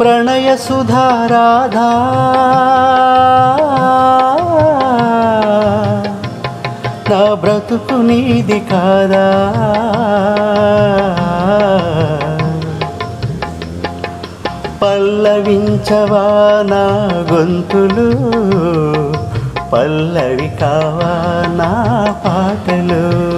ప్రణయ సుధారాధా. నా బ్రతుకు నీది కాదా? పల్లవించవా నా గొంతులు? పల్లవి కావా నా పాటలు?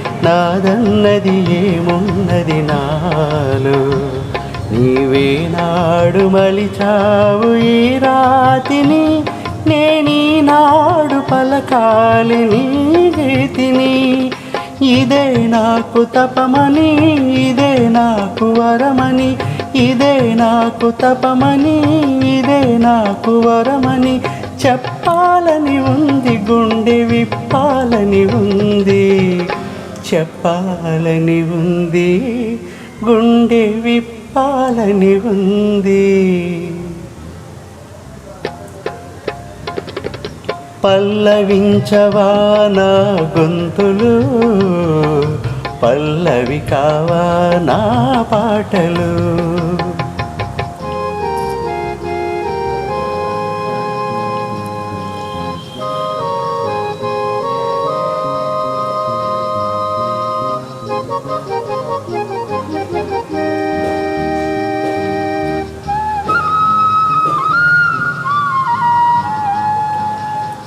నాదన్నది ఏమున్నది నాలో? నీవే నాడు మలిచావు ఈ రాతిని నేనీ నాడు పలకాలి నీ గీతిని. ఇదే నాకు తపమని ఇదే నాకు వరమని ఇదే నాకు తపమని ఇదే నాకు వరమని చెప్పాలని ఉంది గుండె విప్పాలని ఉంది. చెప్పాలని ఉంది గుండె విప్పాలని ఉంది. పల్లవించవా నా గొంతులు పల్లవి కావా నా పాటలు?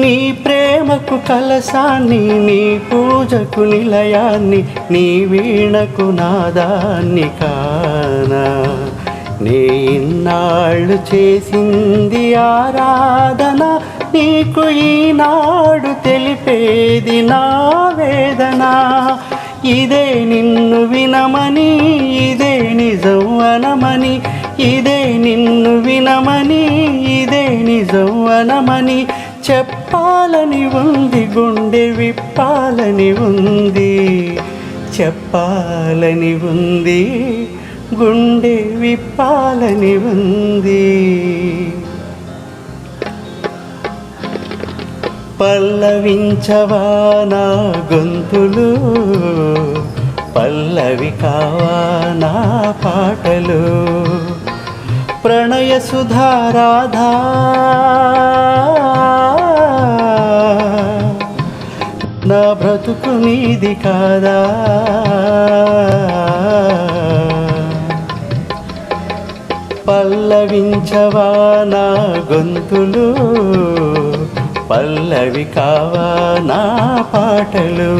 నీ ప్రేమకు కలసాన్ని నీ పూజకు నిలయాన్ని నీ వీణకు నాదాన్ని కానా. నీ ఇన్నాళ్ళు చేసింది ఆరాధన నీకు ఈనాడు తెలిపేది నా వేదన. ఇదే నిన్ను వినమని ఇదే నిజం అనమని ఇదే నిన్ను వినమని ఇదే నిజం అనమని చెప్పాలని ఉంది గుండె విప్పాలని ఉంది. చెప్పాలని ఉంది గుండె విప్పాలని ఉంది. పల్లవించవా నా గొంతులు? పల్లవి కావా నా పాటలు? ప్రణయ సుధారాధా నా బ్రతుకు నీది కాదా? పల్లవించవా నా గొంతులు? పల్లవి కావా నా పాటలు?